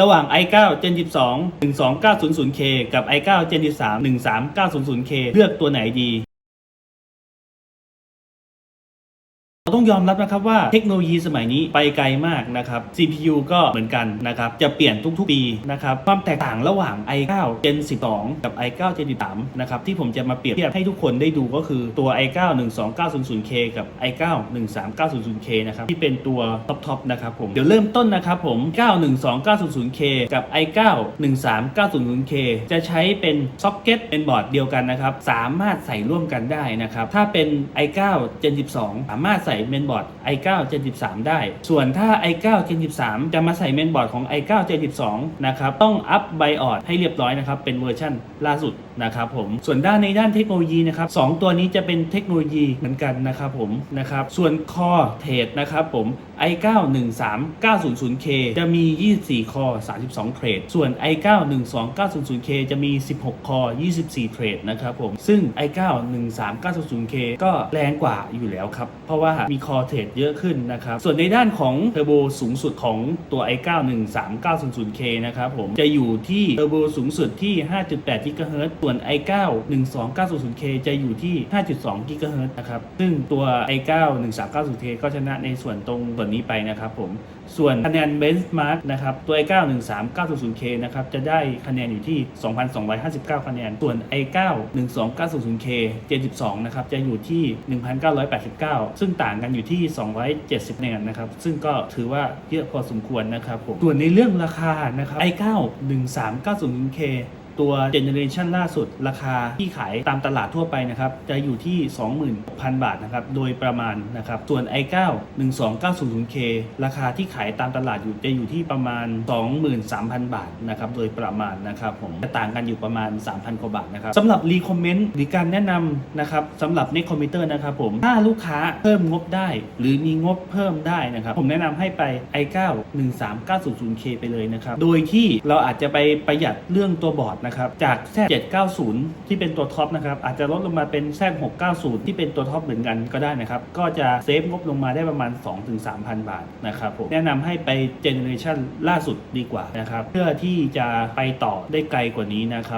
ระหว่าง i9 Gen 12 12900K กับ i9 Gen 13 13900K เลือกตัวไหนดี เราต้องยอมรับนะครับว่าเทคโนโลยีสมัยนี้ไปไกลมากนะครับ CPU ก็เหมือนกันนะครับ จะเปลี่ยนทุกๆ ปีนะครับ ความแตกต่างระหว่าง i9 Gen 12 กับ i9 Gen 13นะครับ ที่ผมจะมาเปรียบเทียบให้ทุกคนได้ดูก็คือตัว i9 12900K กับ i9 13900K นะครับ ที่เป็นตัวท็อปๆนะครับผม เดี๋ยวเริ่มต้นนะครับผม 91290K กับ i9 13900K จะใช้เป็นซ็อกเก็ตเป็นบอร์ดเดียวกันนะครับ สามารถใส่ร่วมกันได้นะครับ ถ้าเป็น i9 Gen 12 สามารถใส่ส่เมนบอร์ด i9 Gen 13ได้ ส่วนถ้า i9 Gen 13จะมาใส่เมนบอร์ดของ i9 Gen 12นะครับต้องอัพไบออดให้เรียบร้อยนะครับเป็นเวอร์ชั่นล่าสุดนะครับผมส่วนด้านในด้านเทคโนโลยีนะครับสองตัวนี้จะเป็นเทคโนโลยีเหมือนกันนะครับผมนะครับส่วนคอเทรดนะครับผม i9 13900K จะมี 24 คอ 32 เทรด ส่วน i9 12900K จะมี 16 คอ 24 เทรดนะครับผมซึ่ง i9 13900K ก็แรงกว่าอยู่แล้วครับ เพราะว่ามีคอเทรดเยอะขึ้นนะครับ ส่วนในด้านของเทอร์โบสูงสุดของตัว i9 13900K นะครับผม จะอยู่ที่เทอร์โบสูงสุดที่ 5.8 GHz ส่วน i9 12900K จะอยู่ที่ 5.2 GHz นะครับ ซึ่งตัว i9 13900K ก็ชนะในส่วนตรงส่วนนี้ไปนะครับผม ส่วนคะแนนเบนช์มาร์กนะครับตัว i9 13900K นะครับจะได้คะแนนอยู่ที่ 2,259 คะแนน ส่วน i9 12900K 72นะครับจะอยู่ที่ 1,989 ซึ่งต่างกันอยู่ที่ 270คะแนนนะครับ ซึ่งก็ถือว่าเยอะพอสมควรนะครับผมส่วนในเรื่องราคานะครับ i9 1390K ตัวเจเนเรชันล่าสุด ราคาที่ขายตามตลาดทั่วไปนะครับจะอยู่ที่ 26,000 บาทนะครับโดยประมาณนะครับส่วน i9 12900K ราคาที่ขายตามตลาดอยู่จะอยู่ที่ประมาณ 23,000 บาทนะครับโดยประมาณนะครับผมจะต่างกันอยู่ประมาณ 3,000กว่าบาทนะครับสำหรับรีคอมเมนต์หรือการแนะนำนะครับสำหรับในคอมพิวเตอร์นะครับผมถ้าลูกค้าเพิ่มงบได้ หรือมีงบเพิ่มได้นะครับผมแนะนำให้ไป i9 13900K ไปเลยนะครับโดยที่เราอาจจะไปประหยัดเรื่องตัวบอร์ดนะครับจากแซ790 ที่เป็นตัวท็อปนะครับอาจจะลดลงมาเป็นแซ690 ที่เป็นตัวท็อปเหมือนกันก็ได้นะครับก็จะเซฟงบลงมาได้ประมาณ 2-3,000 บาทนะครับผมแนะนำให้ไปเจเนอเรชันล่าสุดดีกว่านะครับเพื่อที่จะไปต่อได้ไกลกว่านี้นะครับ